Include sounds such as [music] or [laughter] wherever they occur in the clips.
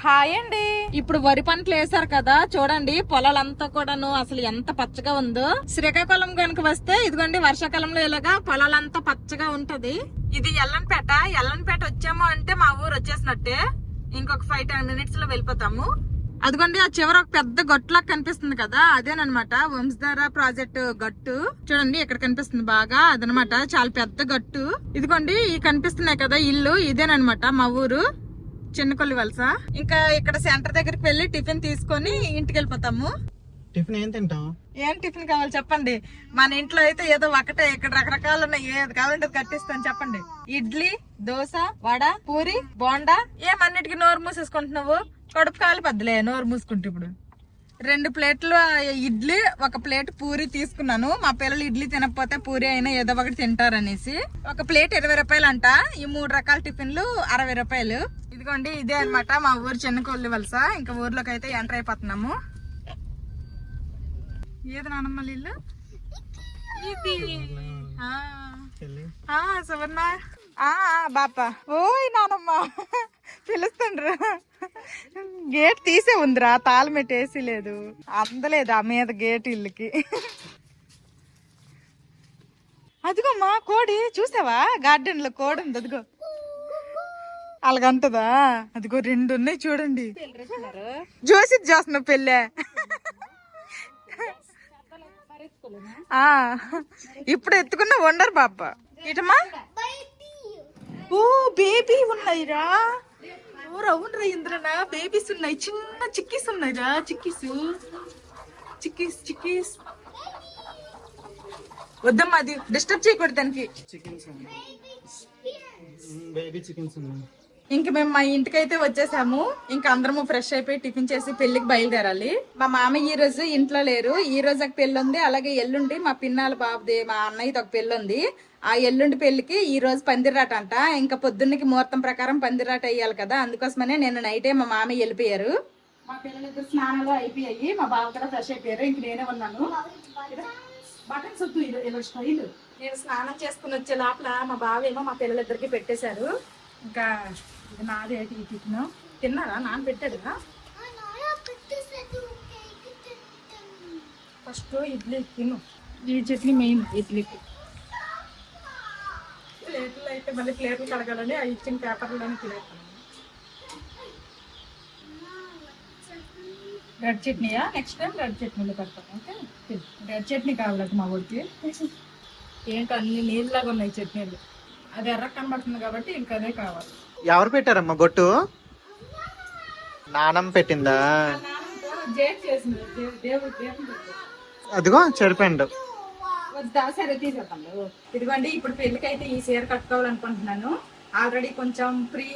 Hi అండి. ఇప్పుడు వరి పంటలు వేసారు కదా చూడండి పొలాలంతా కూడాను అసలు ఎంత పచ్చగా ఉందో. శ్రీకాకుళం కనుక వస్తే ఇదిగోండి వర్షాకాలంలో ఇలాగా పొలాలంతా పచ్చగా ఉంటది. ఇది ఎల్లంపేట ఎల్లంపేట వచ్చాము అంటే మా ఊరు వచ్చేసినట్టే. ఇంకొక ఫైవ్ టెన్ మినిట్స్లో వెళ్ళిపోతాము. అదిగోండి ఆ చివర ఒక పెద్ద గట్టులా కనిపిస్తుంది కదా అదేనమాట వంశధార ప్రాజెక్ట్ గట్టు. చూడండి ఇక్కడ కనిపిస్తుంది బాగా అదనమాట చాలా పెద్ద గట్టు. ఇదిగోండి ఈ కనిపిస్తున్నాయి కదా ఇల్లు ఇదేనమాట మా ఊరు. చిన్నకొల్లి వలస ఇంకా ఇక్కడ సెంటర్ దగ్గరికి వెళ్ళి టిఫిన్ తీసుకొని ఇంటికి వెళ్ళిపోతాము. టిఫిన్ ఏం తింటాం ఏం టిఫిన్ కావాలి చెప్పండి. మన ఇంట్లో అయితే ఏదో ఒకటే ఇక్కడ రకరకాలు ఉన్నాయి. ఏది కావాలంటే అది కట్టిస్తాను చెప్పండి. ఇడ్లీ దోశ వడ పూరి బోండా ఏమన్నిటికీ నోరు మూసేసుకుంటున్నావు? కడుపు కాలు పద్దులే నోరు మూసుకుంటే ఇప్పుడు. రెండు ప్లేట్లు ఇడ్లీ ఒక ప్లేట్ పూరి తీసుకున్నాను. మా పిల్లలు ఇడ్లీ తినకపోతే పూరి అయినా ఏదో ఒకటి తింటారనేసి. ఒక ప్లేట్ ఇరవై రూపాయలు అంట ఈ మూడు రకాల టిఫిన్లు అరవై రూపాయలు. ఇదిగోండి ఇదే అన్నమాట మా ఊరు చిన్న కొల్లి వలస. ఇంకా ఊర్లోకి అయితే ఎంటర్ అయిపోతున్నాము. ఏది నానమ్మ ఇల్లు ఇది సువర్ణ. బాప. ఓయ్ నానమ్మ. పిలుస్తుండ్రు. గేట్ తీసే ఉందిరా తాళం లేదు. అందలేదు ఆ మీద గేట్ ఇల్లుకి. అదిగోమ్మా కోడి చూసావా? గార్డెన్లో కోడి ఉంది అదిగో. అలాగంటదా? అదిగో రెండు ఉన్నాయి చూడండి. జోసి చేస్తున్నా పెళ్ళే. ఆ, ఇప్పుడు ఎత్తుకున్న వండరు పాప ఇటమ్మా. ఓ బేబీ ఉన్నాయిరా. ఓ అవునరా ఇంద్రనా. బేబీస్ ఉన్నాయి. చిన్న చిక్కీస్ ఉన్నాయిరా. చిక్కీస్. చిక్కీస్ చిక్కీస్. వద్దమ్మా అది డిస్టర్బ్ చేయకూడదు దానికి. చికెన్స్ బేబీ చికెన్స్ ఉన్నాయి. ఇంక మేము మా ఇంటికైతే వచ్చేసాము. ఇంకా అందరము ఫ్రెష్ అయిపోయి టిఫిన్ చేసి పెళ్ళికి బయలుదేరాలి. మా మామ ఈ రోజు ఇంట్లో లేరు. ఈ రోజు ఒక పెళ్ళి ఉంది. అలాగే ఎల్లుండి మా పిన్నాల బాబుది మా అన్నయ్యది ఒక పెళ్ళి ఉంది. ఆ ఎల్లుండి పెళ్ళికి ఈ రోజు పందిరాట అంట. ఇంకా పొద్దున్నకి ముహూర్తం ప్రకారం పందిరాట వేయాలి కదా. అందుకోసమనే నేను నైటే మా మామయ్య వెళ్ళిపోయారు. మా పిల్లలిద్దరు స్నానాలు అయిపోయాయి. మా బావ కూడా ఫ్రెష్ అయిపోయారు. ఇంక నేనే ఉన్నాను. బటన్ వద్దు. ఇలా స్టైల్. నేను స్నానం చేసుకుని వచ్చే లోపల మా బావ ఏమో మా పిల్లలిద్దరికి పెట్టేశారు. ఇంకా ఇది నాదే టిఫిన్. తిన్నారా? నాన్న పెట్టాడుగా ఫస్ట్ ఇడ్లీ తిను. ఈ చట్నీ మెయిన్ ఇడ్లీకి ప్లేట్లు అయితే మళ్ళీ ప్లేట్లు కడగాలని ఆ ఇచ్చిన పేపర్లోనే తినేస్తాను. రెడ్ చట్నీయా? నెక్స్ట్ టైం రెడ్ చట్నీలో పెడతాను ఓకే? రెడ్ చట్నీ కావాలి మా ఊరికి. ఏంటో అన్ని నీళ్ళలాగా ఉన్నాయి చట్నీలు? అది ఎర్ర కనబడుతుంది కాబట్టి ఇంకా అదే కావాలి. ఎవరు పెట్టారమ్మా గొట్టు? నానమ్మ పెట్టిందా? చేసింది అదిగో చెరిపోయిండు సరే తీసేద్దాం ఇదిగోండి ఇప్పుడు పెళ్ళికైతే ఈ చీర కట్టుకోవాలనుకుంటున్నాను. ఆల్రెడీ కొంచెం ప్రీ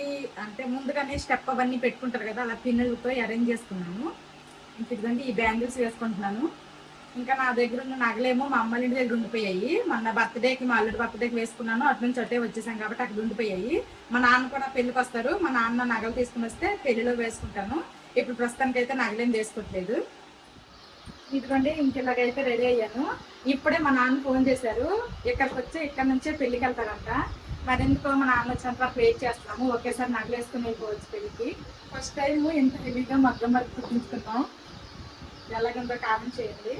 అంటే ముందుగానే స్టెప్ అవన్నీ పెట్టుకుంటారు కదా అలా పిన్నులతో అరేంజ్ చేసుకున్నాను. ఇంక ఇదిగోండి ఈ బ్యాంగిల్స్ వేసుకుంటున్నాను. ఇంకా నా దగ్గర ఉన్న నగలేమో మా అమ్మ ఇంటి దగ్గర ఉండిపోయాయి. మొన్న బర్త్డేకి మా అల్లుడి బర్త్డేకి వేసుకున్నాను. అటు నుంచి అటే వచ్చేసాం కాబట్టి అక్కడ ఉండిపోయాయి. మా నాన్న కూడా పెళ్ళికి వస్తారు. మా నాన్న నగలు తీసుకుని వస్తే పెళ్ళిలో వేసుకుంటాను. ఇప్పుడు ప్రస్తుతానికి అయితే నగలేం వేసుకోవట్లేదు. ఇదిగోండి ఇంకెలాగైతే రెడీ అయ్యాను. ఇప్పుడే మా నాన్న ఫోన్ చేశారు. ఇక్కడికి వచ్చి ఇక్కడ నుంచే పెళ్ళికి వెళ్తారంట మరెందుకో మా నాన్న వచ్చినంత వరకు వెయిట్ చేస్తున్నాము. ఒకేసారి నగలేసుకుని వెళ్ళిపోవచ్చు పెళ్ళికి ఫస్ట్ టైం ఇంత హెవీగా మగ్గం వరకు కుట్టించుకున్నాం. ఎలాగుందో కామెంట్ చేయండి.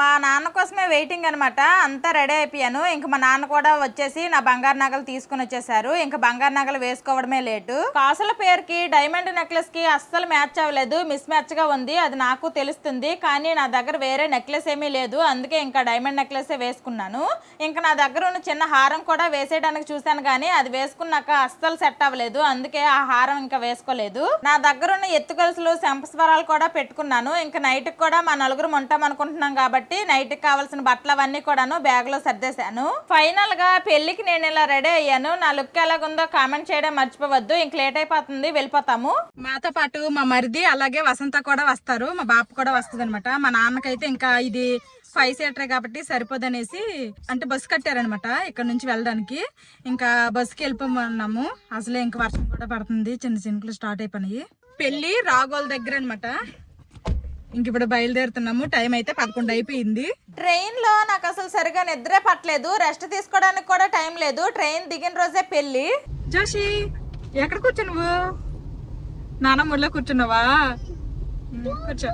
మా నాన్న కోసమే వెయిటింగ్ అనమాట అంతా రెడీ అయిపోయాను. ఇంక మా నాన్న కూడా వచ్చేసి నా బంగారు నగలు తీసుకుని వచ్చేసారు. ఇంకా బంగారు నగలు వేసుకోవడమే లేటు. కాసుల పేరుకి డైమండ్ నెక్లెస్కి అస్సలు మ్యాచ్ అవ్వలేదు. మిస్ మ్యాచ్గా ఉంది. అది నాకు తెలుస్తుంది. కానీ నా దగ్గర వేరే నెక్లెస్ ఏమీ లేదు. అందుకే ఇంకా డైమండ్ నెక్లెస్ వేసుకున్నాను. ఇంకా నా దగ్గర ఉన్న చిన్న హారం కూడా వేసేయడానికి చూశాను కానీ అది వేసుకున్నాక అస్సలు సెట్ అవ్వలేదు. అందుకే ఆ హారం ఇంకా వేసుకోలేదు. నా దగ్గర ఉన్న ఎత్తుగలుసులు శంపస్వరాలు కూడా పెట్టుకున్నాను. ఇంకా నైట్ కూడా మా నలుగురు ఉంటాం అనుకుంటున్నాం కాబట్టి నైట్కి కావాల్సిన బట్టలు అవన్నీ కూడాను బ్యాగ్లో సర్దేశాను. ఫైనల్గా పెళ్ళికి నేను ఇలా రెడీ అయ్యాను. నా లుక్ ఎలాగుందో కామెంట్ చేయడం మర్చిపోవద్దు. ఇంక లేట్ అయిపోతుంది వెళ్ళిపోతాము. మాతో పాటు మా మరిది అలాగే వసంత కూడా వస్తారు. మా బాప కూడా వస్తుంది అనమాట మా నాన్నకైతే ఇంకా ఇది ఫైవ్ సీటర్ కాబట్టి సరిపోదనేసి అంటే బస్సు కట్టారనమాట ఇక్కడ నుంచి వెళ్ళడానికి. ఇంకా బస్సుకి వెళ్ళిపోమన్నాము. అసలే ఇంకా వర్షం కూడా పడుతుంది. చిన్న చినుకులు స్టార్ట్ అయిపోయినాయి. పెళ్ళి రాగోల దగ్గర అనమాట ఇంక ఇప్పుడు బయలుదేరుతున్నాము. టైం అయితే పదకొండు అయిపోయింది. ట్రైన్లో నాకు అసలు సరిగా నిద్రే పట్టలేదు. రెస్ట్ తీసుకోవడానికి కూడా టైం లేదు. ట్రైన్ దిగిన రోజే పెళ్ళి జోషి ఎక్కడ కూర్చో నువ్వు? నానమ్మడిలో కూర్చున్నావా? కూర్చో.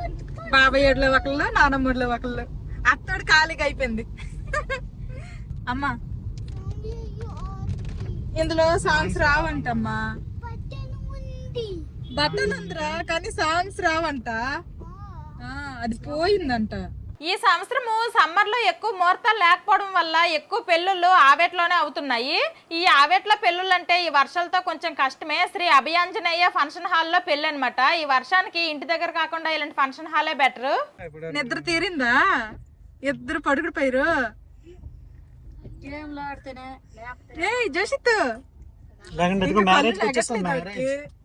బాబాయ్ ఏడులో ఒకళ్ళు నానమ్మడిలో ఒకళ్ళు. అత్తోడు ఖాళీగా అయిపోయింది. అమ్మా. ఇందులో సాంగ్స్ రావంటమ్మా. బటన్ ఉందిరా కానీ సాంగ్స్ రావంట? అది పోయిందంట. ఈ సంవత్సరము సమ్మర్లో ఎక్కువ ముహూర్తాలు లేకపోవడం వల్ల ఎక్కువ పెళ్ళిళ్ళు ఆవేట్లోనే అవుతున్నాయి. ఈ ఆవేట్ల పెళ్ళిళ్ళు అంటే ఈ వర్షాలతో కొంచెం కష్టమే. శ్రీ అభియాంజనేయ ఫంక్షన్ హాల్లో పెళ్ళి అనమాట ఈ వర్షానికి ఇంటి దగ్గర కాకుండా ఇలాంటి ఫంక్షన్ హాలే బెటర్. నిద్ర తీరిందా? ఇద్దరు పడుకుడు పోయిరు ఏయ్ జోషిత్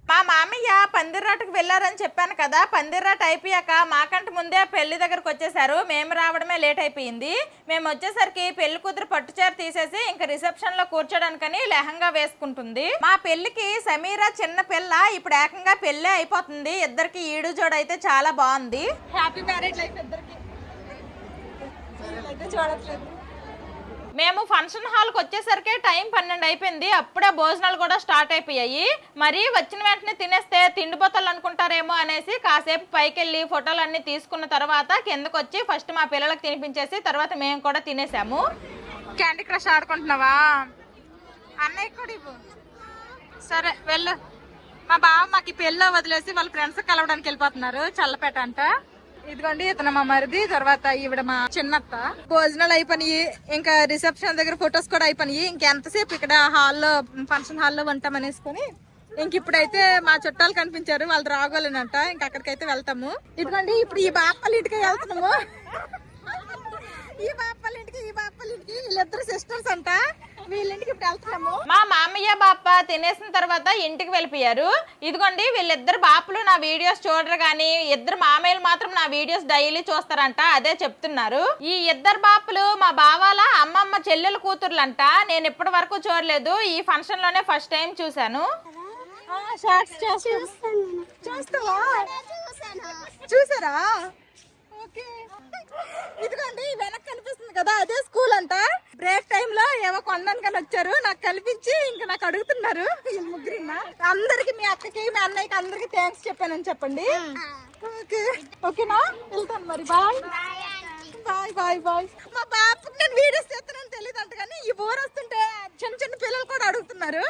మా మామయ్య పందిర్రాటకు వెళ్ళారని చెప్పాను కదా పందిర్రాట అయిపోయాక మాకంటే ముందే పెళ్ళి దగ్గరకు వచ్చేసారు మేము రావడమే లేట్ అయిపోయింది. మేము వచ్చేసరికి పెళ్ళి కూతురు పట్టుచీర తీసేసి ఇంకా రిసెప్షన్లో కూర్చోడానికని లెహంగా వేసుకుంటుంది. మా పెళ్ళికి సమీరా చిన్న పిల్ల ఇప్పుడు ఏకంగా పెళ్ళి అయిపోతుంది. ఇద్దరికి ఈడు జోడు అయితే చాలా బాగుంది. హ్యాపీ మ్యారేజ్ లైఫ్ ఇద్దరికి. చూడట్లేదు. మేము ఫంక్షన్ హాల్కి వచ్చేసరికి టైం పన్నెండు అయిపోయింది. అప్పుడే భోజనాలు కూడా స్టార్ట్ అయిపోయాయి. మరి వచ్చిన వెంటనే తినేస్తే తిండిపోతలు అనుకుంటారేమో అనేసి కాసేపు పైకి వెళ్ళి ఫోటోలు అన్ని తీసుకున్న తర్వాత కిందకు వచ్చి ఫస్ట్ మా పిల్లలకు తినిపించేసి తర్వాత మేము కూడా తినేసాము. క్యాండీ క్రష్ ఆడుకుంటున్నావా? అన్నయ్య కూడా ఇవ్వు. సరే వెళ్ళు. మా బావ మాకు పెళ్ళి వదిలేసి వాళ్ళ ఫ్రెండ్స్ కలవడానికి వెళ్ళిపోతున్నారు. చల్లపేట అంట. ఇదిగోండి ఇతను మా మరిది తర్వాత ఈవిడ మా చిన్నత్త. భోజనాలు అయిపోయినాయి ఇంకా రిసెప్షన్ దగ్గర ఫొటోస్ కూడా అయిపోయినాయి. ఇంకెంతసేపు ఇక్కడ హాల్లో ఫంక్షన్ హాల్లో ఉంటామనేసుకొని ఇంక ఇప్పుడైతే మా చుట్టాలు కనిపించారు వాళ్ళు రాగోలేనంట ఇంక అక్కడికైతే వెళ్తాము. ఇదిగోండి ఇప్పుడు ఈ బాపలు ఇటుకే వెళ్తున్నాము. ఈ బాప్పల ఇంటికి ఈ బాప్పల ఇంటికి వీళ్ళిద్దరు సిస్టర్స్ అంట. వీళ్ళింటికి ఇప్పుడు వెళ్తున్నాము. మా మామయ్య బాప్ప తినేసిన తర్వాత ఇంటికి వెళ్ళిపోయారు. ఇదిగోండి వీళ్ళిద్దరు బాపులు నా వీడియోస్ చూడరు కానీ ఇద్దరు మామయ్యలు మాత్రం నా వీడియోస్ డైలీ చూస్తారంట. అదే చెప్తున్నారు. ఈ ఇద్దరు బాపులు మా బావాల అమ్మమ్మ చెల్లెల కూతుర్లంట. నేను ఇప్పటి వరకు చూడలేదు. ఈ ఫంక్షన్లోనే ఫస్ట్ టైం చూశాను. షార్ట్స్ చూస్తావా? చూసారా? ఇదిగోండి వెనక్కి కనిపిస్తుంది కదా అదే స్కూల్ అంట బ్రేక్ టైమ్లో ఏవో కొనడానికని వచ్చారు. నాకు కనిపించి ఇంకా నాకు అడుగుతున్నారు వీళ్ళు ముగ్గురున్న అందరికి మీ అక్కకి మీ అన్నయ్యకి అందరికి థ్యాంక్స్ చెప్పానని చెప్పండి. ఓకే. ఓకేనా? వెళ్తాను మరి. బాయ్ బాయ్ బాయ్ బాయ్ మా బాబుకి నేను వీడియోస్ చేస్తున్నాను తెలియదు అంట కానీ ఈ బోర్ వస్తుంటే చిన్న చిన్న పిల్లలు కూడా అడుగుతున్నారు.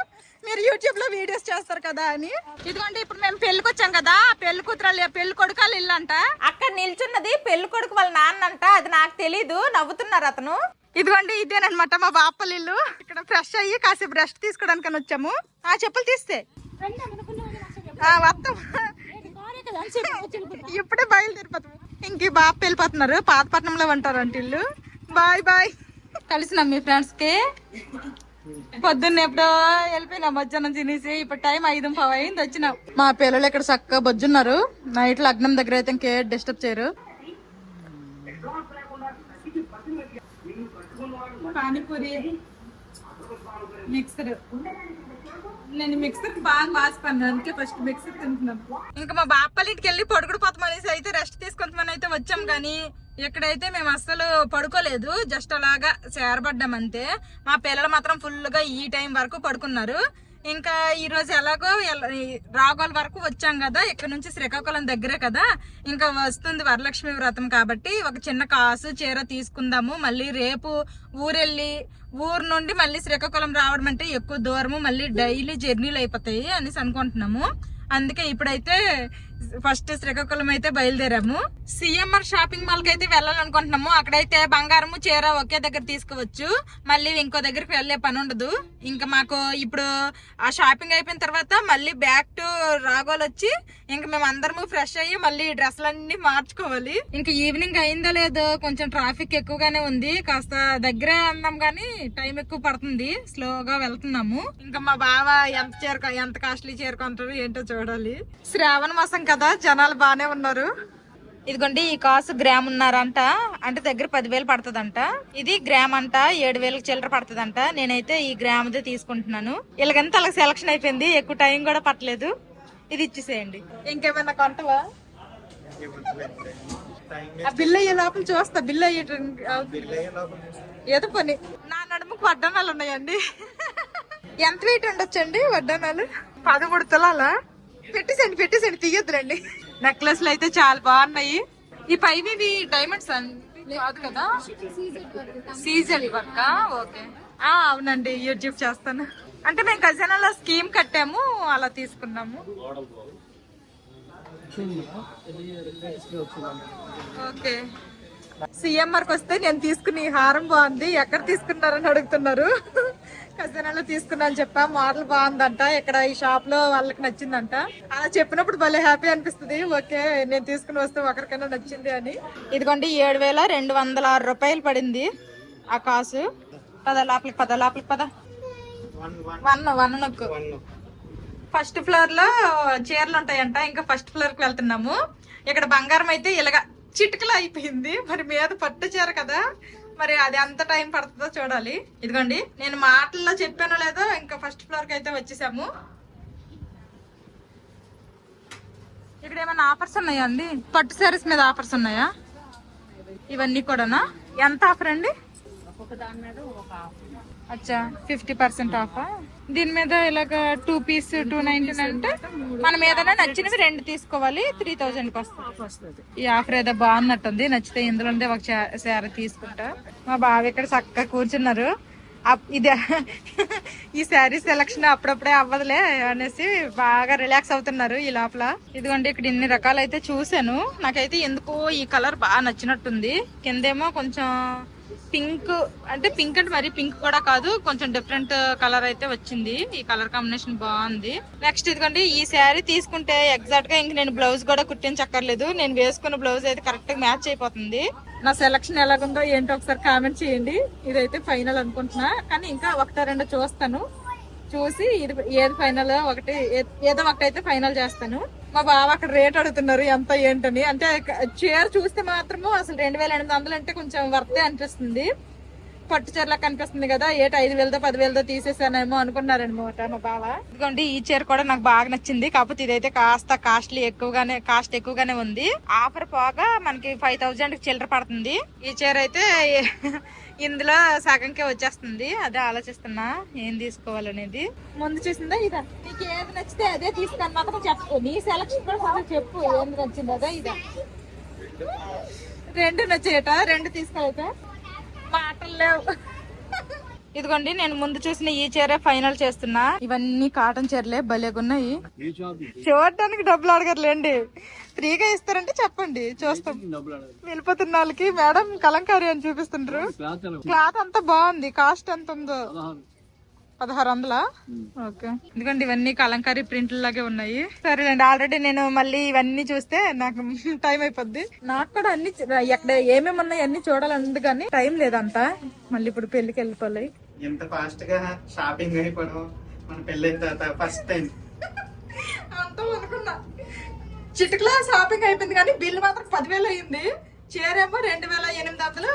మీరు యూట్యూబ్లో వీడియోస్ చేస్తారు కదా అని. ఇదిగోండి ఇప్పుడు మేము పెళ్ళికి వచ్చాం కదా పెళ్ళి కూతురు పెళ్ళి కొడుకాలు ఇల్లు అంట. అక్కడ నిల్చున్నది పెళ్ళి కొడుకు వాళ్ళ నాన్నంట అది నాకు తెలీదు నవ్వుతున్నారు అతను. ఇదిగోండి ఇదేనమాట మా బాపల ఇల్లు. ఇక్కడ ఫ్రెష్ అయ్యి కాసేపు రెస్ట్ తీసుకోవడానికి వచ్చాము. ఆ చెప్పులు తీస్తే. ఇప్పుడే బయలుదేరిపోతాం. ఇంక ఈ బాప వెళ్ళిపోతున్నారు పాతపట్నంలో ఉంటారంట ఇల్లు. Bye bye. కలిసినాం మీ ఫ్రెండ్స్కి. పొద్దున్న ఎప్పుడో వెళ్ళిపోయినా మధ్యాహ్నం తినేసి ఇప్పుడు టైం ఐదు పవ అయింది వచ్చినాం. మా పిల్లలు ఇక్కడ చక్కగా బొజ్జున్నారు. నైట్ లగ్నం దగ్గర అయితే ఇంకే డిస్టర్బ్ చేయరు. పానీపూరి మిక్సర్. నేను మిక్సర్ బాగా వాసిపోయాను అందుకే ఫస్ట్ మిక్సర్ తింటున్నాను. ఇంకా మా బాపల్లి వెళ్ళి పడుకుడు పోతాం అనేసి అయితే రెస్ట్ తీసుకుంటామని అయితే వచ్చాం కానీ ఇక్కడైతే మేము అస్సలు పడుకోలేదు జస్ట్ అలాగా చేరబడ్డాం అంతే. మా పిల్లలు మాత్రం ఫుల్గా ఈ టైం వరకు పడుకున్నారు. ఇంకా ఈరోజు ఎలాగో ఈ రాగోల వరకు వచ్చాం కదా ఇక్కడ నుంచి శ్రీకాకుళం దగ్గరే కదా ఇంకా వస్తుంది వరలక్ష్మి వ్రతం కాబట్టి ఒక చిన్న కాసు చీర తీసుకుందాము. మళ్ళీ రేపు ఊరెళ్ళి ఊరు నుండి మళ్ళీ శ్రీకాకుళం రావడం అంటే ఎక్కువ దూరము మళ్ళీ డైలీ జర్నీలు అయిపోతాయి అనేసి అనుకుంటున్నాము. అందుకే ఇప్పుడైతే ఫస్ట్ శ్రీకాకుళం అయితే బయలుదేరాము. సిఎంఆర్ షాపింగ్ మాల్కి అయితే వెళ్ళాలనుకుంటున్నాము. అక్కడైతే బంగారము చీర ఒకే దగ్గర తీసుకోవచ్చు. మళ్ళీ ఇంకో దగ్గరికి వెళ్ళే పని ఉండదు. ఇంకా మాకు ఇప్పుడు ఆ షాపింగ్ అయిపోయిన తర్వాత మళ్ళీ బ్యాక్ టు రాగోలు వచ్చి ఇంకా మేము అందరము ఫ్రెష్ అయ్యి మళ్ళీ డ్రెస్సులన్నీ మార్చుకోవాలి. ఇంకా ఈవినింగ్ అయిందో లేదో కొంచెం ట్రాఫిక్ ఎక్కువగానే ఉంది. కాస్త దగ్గరే అన్నాం కానీ టైం ఎక్కువ పడుతుంది. స్లోగా వెళ్తున్నాము. ఇంకా మా బావ ఎంత చీర ఎంత కాస్ట్లీ చీర కొంటారు ఏంటో చూడాలి. శ్రావణ మాసం కదా జనాలు బానే ఉన్నారు. ఇదిగోండి ఈ కాసు గ్రామ్ ఉన్నారంట. అంటే దగ్గర పదివేలు పడుతుందంట. ఇది గ్రామ్ అంట ఏడు వేలకు చిల్లర పడుతుందంట. నేనైతే ఈ గ్రామ్దే తీసుకుంటున్నాను. ఇలాగంతా అలా సెలక్షన్ అయిపోయింది. ఎక్కువ టైం కూడా పట్టలేదు. ఇది ఇచ్చేసేయండి. ఇంకేమైనా కొంటవా? బిల్ అయ్యే లోపల చూస్తా. బిల్ అయ్యే ఏదో పని. నా నడుముకు వడ్డానాలు ఉన్నాయండి. ఎంత వెయిట్ ఉండొచ్చండి వడ్డానాలు పదమూడు తులాలా పెట్టేసండి పెట్టేసండి తీయొద్దులండి. నెక్లెస్లు అయితే చాలా బాగున్నాయి. ఈ పైవి ఇవి డైమండ్స్ అండి కాదు కదా? Season work okay. అవునండి యూట్యూబ్ చేస్తాను. అంటే మేము ఖజానాలో స్కీమ్ కట్టాము అలా తీసుకున్నాము. ఓకే. సిఎంఆర్కి వస్తే నేను తీసుకుని హారం బాగుంది. ఎక్కడ తీసుకున్నారని అడుగుతున్నారు. ఖజానాలో తీసుకున్నాను చెప్పా. మోడల్ బాగుందంట. ఇక్కడ ఈ షాప్లో వాళ్ళకి నచ్చిందంట. అలా చెప్పినప్పుడు భలే హ్యాపీ అనిపిస్తుంది. ఓకే నేను తీసుకుని వస్తే ఒకరికైనా నచ్చింది అని. ఇదిగోండి ఏడు వేల రెండు వందల ఆరు రూపాయలు పడింది ఆ కాసు. పద లోపలికి పద లోపలికి పద. వన్ వన్ నొక్కు. ఫస్ట్ ఫ్లోర్లో చీరలు ఉంటాయంట. ఇంకా ఫస్ట్ ఫ్లోర్కి వెళ్తున్నాము. ఇక్కడ బంగారం అయితే ఇలాగ చిటికలో అయిపోయింది. మరి మీద పట్టు చీర కదా. మరి అది ఎంత టైం పడుతుందో చూడాలి. ఇదిగోండి నేను మాటల్లో చెప్పానో లేదో ఇంకా ఫస్ట్ ఫ్లోర్కి అయితే వచ్చేసాము. ఇక్కడ ఏమైనా ఆఫర్స్ ఉన్నాయా అండి? పట్టు శారీస్ మీద ఆఫర్స్ ఉన్నాయా? ఇవన్నీ కూడానా? ఎంత ఆఫర్ అండి? అచ్చా ఫిఫ్టీ పర్సెంట్ ఆఫా? దీని మీద ఇలాగ టూ పీస్ టూ నైన్టీ అంటే మనం ఏదైనా నచ్చినవి రెండు తీసుకోవాలి త్రీ థౌజండ్కి వస్తుంది. ఈ ఆఫర్ ఏదో బాగున్నట్టుంది నచ్చితే ఇందులో ఒక శారీ తీసుకుంటా. మా బావ ఇక్కడ చక్కగా కూర్చున్నారు. అప్- ఇది [laughs] ఈ శారీ సెలక్షన్ అప్పుడప్పుడే అవ్వదులే అనేసి బాగా రిలాక్స్ అవుతున్నారు ఈ లోపల. ఇదిగోండి ఇక్కడ ఇన్ని రకాలు అయితే చూసాను నాకైతే ఎందుకో ఈ కలర్ బాగా నచ్చినట్టుంది. కిందేమో కొంచెం పింక్ అంటే పింక్ అంటే మరి పింక్ కూడా కాదు కొంచెం డిఫరెంట్ కలర్ అయితే వచ్చింది. ఈ కలర్ కాంబినేషన్ బాగుంది. నెక్స్ట్ ఇదిగోండి ఈ శారీ తీసుకుంటే ఎగ్జాక్ట్గా ఇంక నేను బ్లౌజ్ కూడా కుట్టించక్కర్లేదు. నేను వేసుకున్న బ్లౌజ్ అయితే కరెక్ట్గా మ్యాచ్ అయిపోతుంది. నా సెలక్షన్ ఎలాగుందో ఏంటో ఒకసారి కామెంట్ చేయండి. ఇదైతే ఫైనల్ అనుకుంటున్నా. కానీ ఇంకా ఒకటో రెండో చూస్తాను. చూసి ఇది ఏది ఫైనల్ ఒకటి ఏదో ఒకటి అయితే ఫైనల్ చేస్తాను. మా బావ అక్కడ రేట్ అడుగుతున్నారు ఎంత ఏంటని. అంటే చీర చూస్తే మాత్రము అసలు రెండు వేల ఎనిమిది వందలు అంటే కొంచెం వర్తే అనిపిస్తుంది. పట్టు చీరలా కనిపిస్తుంది కదా ఏట ఐదు వేలతో పది వేలతో తీసేసానేమో అనుకున్నారనమాట మా బావ. ఇదిగోండి ఈ చీర కూడా నాకు బాగా నచ్చింది. కాకపోతే ఇదైతే కాస్త కాస్ట్లీ ఎక్కువగానే కాస్ట్ ఎక్కువగానే ఉంది. ఆఫర్ పోగా మనకి ఫైవ్ థౌజండ్ చిల్లర పడుతుంది. ఈ చీర అయితే [laughs] ఇందులో సగంకే వచ్చేస్తుంది. అదే ఆలోచిస్తున్నా ఏం తీసుకోవాలనేది. ముందు చూసిందా ఇదా? నీకు ఏది నచ్చితే అదే తీసుకొని మాత్రం చెప్పు. నీ సెలక్షన్ కూడా చెప్పు ఏది నచ్చింది అదే ఇదా. రెండు నచ్చేట రెండు తీసుకోలేదా? మాటలు లేవు ఇదిగోండి నేను ముందు చూసిన ఈ చీరే ఫైనల్ చేస్తున్నా. ఇవన్నీ కాటన్ చీరలే భలేగున్నాయి చూడటానికి డబ్బులు అడగర్లేండి ఫ్రీగా ఇస్తారంటే చెప్పండి చూస్తాం. వెళ్ళిపోతున్న వాళ్ళకి మేడం కలంకారీ అని చూపిస్తుంటారు క్లాత్ అంతా బాగుంది కాస్ట్ ఎంత ఉందో? పదహారు వందలా? ఓకే. ఎందుకంటే ఇవన్నీ కలంకారీ ప్రింట్లు లాగే ఉన్నాయి. సరేలేండి ఆల్రెడీ నేను మళ్ళీ ఇవన్నీ చూస్తే నాకు [laughs] టైం అయిపోద్ది. నాకు కూడా అన్ని ఎక్కడ ఏమేమి ఉన్నాయి అన్ని చూడాలని ఉంది కానీ టైం లేదంట మళ్ళీ ఇప్పుడు పెళ్ళికి వెళ్ళిపోవాలి. ఎంత ఫాస్ట్గా షాపింగ్ అయిపోవడం మన పెళ్ళైన తర్వాత ఫస్ట్ టైం. [laughs] అంతా అనుకున్నా. చిటికలో షాపింగ్ అయిపోయింది కానీ బిల్ మాత్రం పదివేలు అయ్యింది. చీరేమో రెండు వేల ఎనిమిది వందలు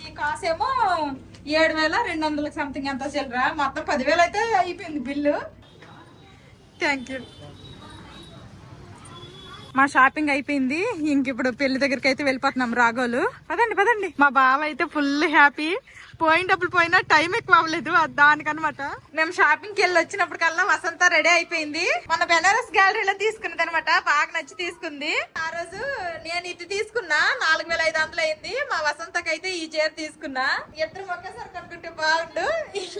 ఈ కాసేమో ఏడు వేల రెండు వందలకు సంథింగ్ ఎంత చిల్లరా? మొత్తం పదివేలు అయితే అయిపోయింది బిల్లు. థ్యాంక్ యూ మా షాపింగ్ అయిపోయింది. ఇంక ఇప్పుడు పెళ్ళి దగ్గరికి అయితే వెళ్ళిపోతున్నాం రాఘోలు పదండి పదండి. మా బావ అయితే ఫుల్ హ్యాపీ. పోయిన డబ్బులు పోయినా టైం ఎక్కువ అవ్వలేదు. అది దానికనమాట. మేము షాపింగ్కి వెళ్ళి వచ్చినప్పటికల్లా వసంత రెడీ అయిపోయింది. మన బెనారస్ గ్యాలరీలో తీసుకున్నది అనమాట బాగా నచ్చి తీసుకుంది. ఆ రోజు నేను ఇది తీసుకున్నా. నాలుగు వేల ఐదు వందలు అయింది. మా వసంతకి అయితే ఈ చీర తీసుకున్నా. ఇద్దరు ఒకేసారి కట్టుకుంటే బాగుండు.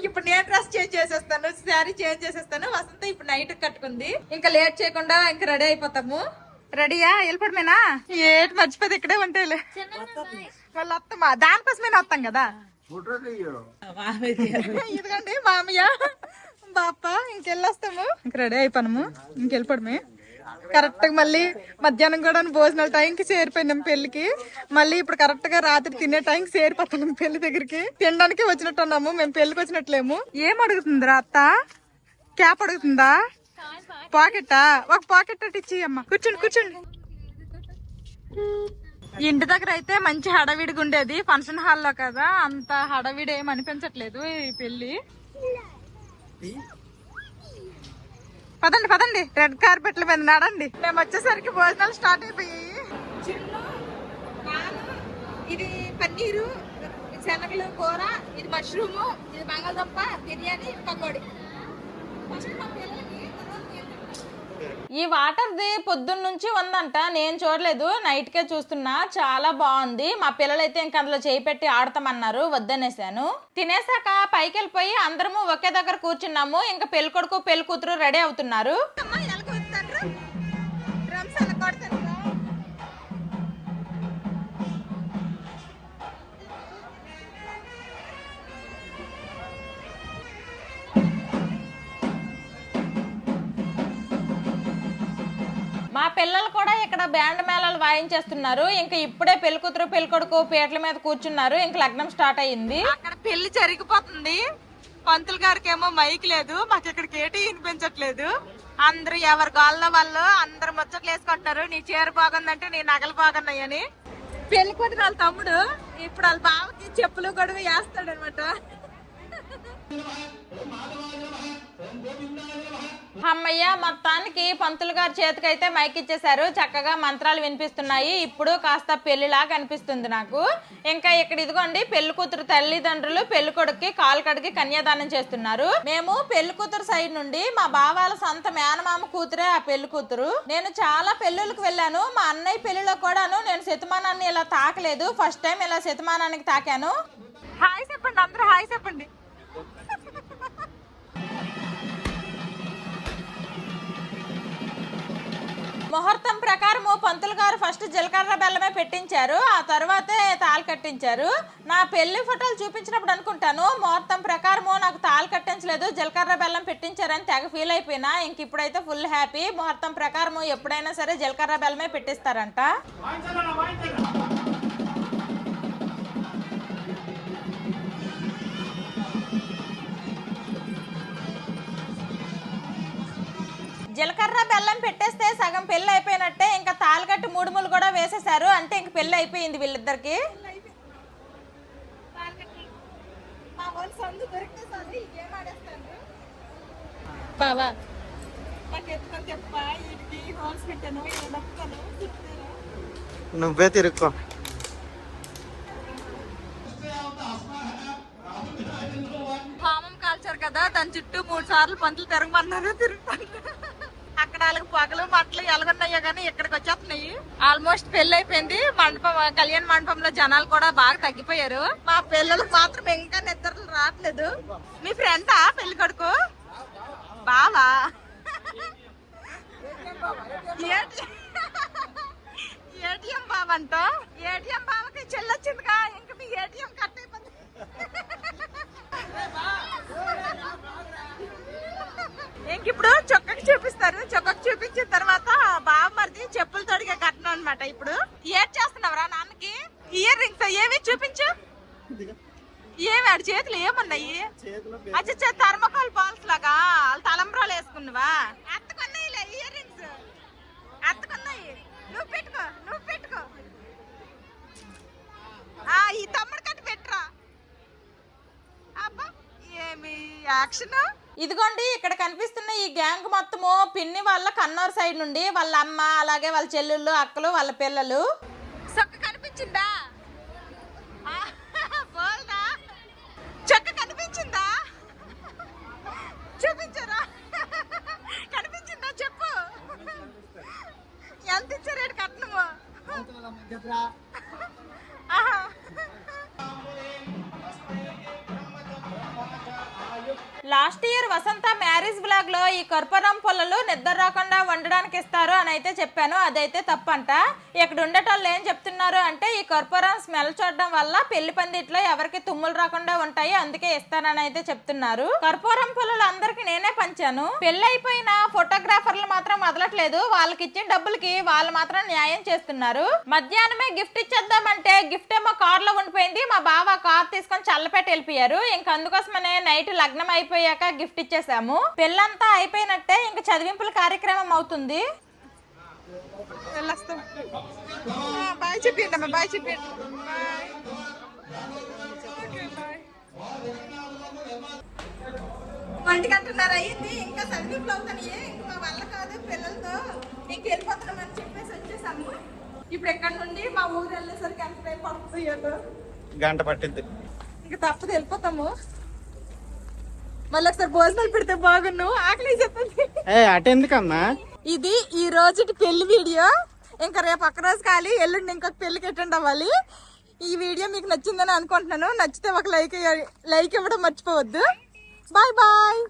ఇప్పుడు నేను డ్రెస్ చేంజ్ చేసేస్తాను. శారీ చేంజ్ చేసేస్తాను. వసంత ఇప్పుడు నైట్ కట్టుకుంది. ఇంకా లేట్ చేయకుండా ఇంకా రెడీ అయిపోతాము. రెడీయా? వెళ్ళిపోవడమేనా? ఏటి మర్చిపోతే ఇక్కడే ఉంటేలే. వాళ్ళు వస్తామా దానికోసమే వస్తాం కదా. ఇదిగండి మామయ్య. బాప ఇంకెళ్ళొస్తాము. ఇంక రెడీ అయిపోయాము ఇంకెళ్ళిపోవడమే కరెక్ట్గా మళ్ళీ మధ్యాహ్నం కూడా భోజనాల టైంకి చేరిపోయినాం పెళ్ళికి మళ్ళీ ఇప్పుడు కరెక్ట్గా రాత్రి తినే టైంకి చేరిపోతున్నాం పెళ్ళి దగ్గరికి. తినడానికి వచ్చినట్టు ఉన్నాము మేము పెళ్ళికి వచ్చినట్లేము. ఏం అడుగుతుందిరా అత్త? క్యాప్ అడుగుతుందా? పాకెట్టా ఒక పాకెట్ అట్టి ఇచ్చి అమ్మ. కూర్చోండి కూర్చోండి. ఇంటి దగ్గర అయితే మంచి హడావిడిగా ఉండేది ఫంక్షన్ హాల్లో కదా. అంత హడావిడి ఏం అనిపించట్లేదు ఈ పెళ్ళి పదండి పదండి. రెడ్ కార్పెట్ల మీద నడండి. మేము వచ్చేసరికి భోజనాలు స్టార్ట్ అయిపోయాయి. ఇది పన్నీరు శనగలు కూర ఇది మష్రూము ఇది బంగాళదుంప బిర్యానీ పకోడి. ఫస్ట్ మా పిల్లలకి ఈ వాటర్ది పొద్దున్న నుంచి ఉందంట. నేను చూడలేదు. నైట్ కే చూస్తున్నా. చాలా బాగుంది. మా పిల్లలైతే ఇంక అందులో చేయి పెట్టి ఆడతామన్నారు. వద్దనేసాను. తినేసాక పైకి వెళ్ళిపోయి అందరము ఒకే దగ్గర కూర్చున్నాము. ఇంకా పెళ్ళికొడుకు కొడుకు కూతురు రెడీ అవుతున్నారు. పిల్లలు కూడా ఇక్కడ బ్యాండ్ మేళాలు వాయించేస్తున్నారు. ఇంకా ఇప్పుడే పెళ్ళికూతురు పెళ్ళికొడుకు పీటల మీద కూర్చున్నారు. ఇంకా లగ్నం స్టార్ట్ అయ్యింది. అక్కడ పెళ్ళి జరిగిపోతుంది. పంతులు గారికి ఏమో మైక్ లేదు. మాకు ఇక్కడ కేటీ వినిపించట్లేదు. అందరూ ఎవరి గాల్లో వాళ్ళు అందరు ముచ్చట్లు వేసుకుంటారు నీ చీర బాగుందంటే నీ నగలు బాగున్నాయని. పెళ్ళి కూతురు వాళ్ళ తమ్ముడు ఇప్పుడు వాళ్ళ బావకి చెప్పులు గొడవ వేస్తాడు అనమాట అమ్మయ్య మొత్తానికి పంతులు గారి చేతికైతే మైక్ ఇచ్చేశారు. చక్కగా మంత్రాలు వినిపిస్తున్నాయి. ఇప్పుడు కాస్త పెళ్ళిలా కనిపిస్తుంది నాకు. ఇంకా ఇక్కడ ఇదిగోండి పెళ్ళి కూతురు తల్లిదండ్రులు పెళ్ళి కొడుక్కి కాలు కడిగి కన్యాదానం చేస్తున్నారు. మేము పెళ్ళి కూతురు సైడ్ నుండి మా బావాల సొంత మేనమామ కూతురే ఆ పెళ్ళి కూతురు. నేను చాలా పెళ్ళిళ్ళకి వెళ్ళాను. మా అన్నయ్య పెళ్ళిలో కూడాను నేను శతమానాన్ని ఇలా తాకలేదు. ఫస్ట్ టైం ఇలా శతమానానికి తాకాను. హాయ్ చెప్పండి అందరూ హాయ్ చెప్పండి. ముహూర్తం ప్రకారము పంతులు గారు ఫస్ట్ జీలకర్ర బెల్లమే పెట్టించారు. ఆ తర్వాతే తాళి కట్టించారు. నా పెళ్ళి ఫోటోలు చూపించినప్పుడు అనుకుంటాను ముహూర్తం ప్రకారము నాకు తాళి కట్టించలేదు జీలకర్ర బెల్లం పెట్టించారని తెగ ఫీల్ అయిపోయినా ఇంక ఇప్పుడైతే ఫుల్ హ్యాపీ ముహూర్తం ప్రకారము ఎప్పుడైనా సరే జీలకర్ర బెల్లమే పెట్టిస్తారంట. జీలకర్ర బెల్లం పెట్టేస్తే సగం పెళ్ళి అయిపోయినట్టే ఇంకా తాలికట్టు మూడు ముళ్ళు కూడా వేసేసారు అంటే ఇంక పెళ్ళి అయిపోయింది వీళ్ళిద్దరికి. బావా. నువ్వే తిరుక్కో. హోమం కాల్చారు కదా దాని చుట్టూ మూడు సార్లు పంతులు తిరగమన్నారు తిరుగుతాను అక్కడ వాళ్ళకి పగలు మట్టలు ఎలాగున్నాయో కానీ ఇక్కడికి వచ్చేస్తున్నాయి. ఆల్మోస్ట్ పెళ్ళి అయిపోయింది. మండపం కళ్యాణ మండపంలో జనాలు కూడా బాగా తగ్గిపోయారు. మా పిల్లలకు మాత్రం ఇంకా నిద్రలు రావట్లేదు. మీ ఫ్రెండా పెళ్ళి కొడుకు? బావా? ఏటీఎం బావంట ఏటీఎం బావకి చెల్లొచ్చిందిగా ఇంకా మీ ఏటీఎం కట్ అయిపోయింది. ఇంక ఇప్పుడు చొక్కకి చూపిస్తారు. చొక్కకు చూపించిన తర్వాత బామ్మర్ది చెప్పులు తొడిగే కట్నం అనమాట ఇప్పుడు. ఏం చేస్తున్నావురా నాన్నకి? ఇయర్ రింగ్స్ ఏవి చూపించు. ఏమి ఆడి చేతులు ఏమున్నాయి? అచ్చా థర్మకోల్ బాల్స్ లాగా వాళ్ళు తలంబ్రాలు వేసుకున్నావా? అత్తకున్నాయిలే ఇయర్ రింగ్స్. అత్తకున్నాయి. నువ్వు పెట్టుకో నువ్వు పెట్టుకో. ఈ తమ్ముడు కట్టి పెట్టురా. అబ్బా ఏమి యాక్షన్? ఇదిగోండి ఇక్కడ కనిపిస్తున్న ఈ గ్యాంగ్ మొత్తము పిన్ని వాళ్ళ కన్నూరు సైడ్ నుండి వాళ్ళ అమ్మ అలాగే వాళ్ళ చెల్లెళ్ళు అక్కలు వాళ్ళ పిల్లలు. సొక్క కనిపించిందా? లాస్ట్ ఇయర్ వసంత మ్యారేజ్ బ్లాగ్లో ఈ కర్పూరం పొలలు నిద్ర రాకుండా వండడానికి ఇస్తారు అని అయితే చెప్పాను. అదైతే తప్పంట. ఇక్కడ ఉండేటోళ్ళు ఏం చెప్తున్నారు అంటే ఈ కర్పూరం స్మెల్ చూడడం వల్ల పెళ్ళి పందిట్లో ఎవరికి తుమ్ములు రాకుండా ఉంటాయి అందుకే ఇస్తానని అయితే చెప్తున్నారు. కర్పూరం పొలలు అందరికి నేనే పంచాను. పెళ్ళి అయిపోయిన ఫోటోగ్రాఫర్లు మాత్రం వదలట్లేదు. వాళ్ళకి ఇచ్చిన డబ్బులకి వాళ్ళు మాత్రం న్యాయం చేస్తున్నారు. మధ్యాహ్నమే గిఫ్ట్ ఇచ్చేద్దామంటే గిఫ్ట్ ఏమో కార్లో ఉండిపోయింది. మా బావ కార్ తీసుకొని చల్లపెట్టి వెళ్ళిపోయారు. ఇంక అందుకోసమనే నైట్ లగ్నం అయిపోయాక గిఫ్ట్ ఇచ్చేసాము. పెళ్ళంతా అయిపోయినట్టే ఇంక చదివింపుల కార్యక్రమం అవుతుంది. వెళ్ళొస్తాం. ఆ, బాయ్ చెప్పండి అమ్మా బాయ్ చెప్పండి బాయ్. Okay, bye. ఒంటి గంటన్నర అయ్యింది. ఇంకా చదివింపులు అవుతాయి ఇంక వల్ల కాదు పిల్లలతో ఇంక వెళ్ళిపోతున్నామని చెప్పేసి వచ్చేసాము. ఇప్పుడు ఎక్కడి నుండి మా ఊరు వెళ్ళేసరికి ఎంత టైం పడుతుంది గంట పట్టింది ఇంక తప్పదు వెళ్ళిపోతాము. మళ్ళీ ఒకసారి భోజనాలు పెడితే బాగున్నావు. ఆకలి ఏ అటెందుకమ్మా? ఇది ఈ రోజుటి పెళ్ళి వీడియో. ఇంకా రేపు ఒక్క రోజు ఖాళీ ఎల్లుండి ఇంకొక పెళ్ళికి అటెండ్ అవ్వాలి. ఈ వీడియో మీకు నచ్చిందని అనుకుంటున్నాను. నచ్చితే ఒక లైక్ లైక్ ఇవ్వడం మర్చిపోవద్దు. Bye bye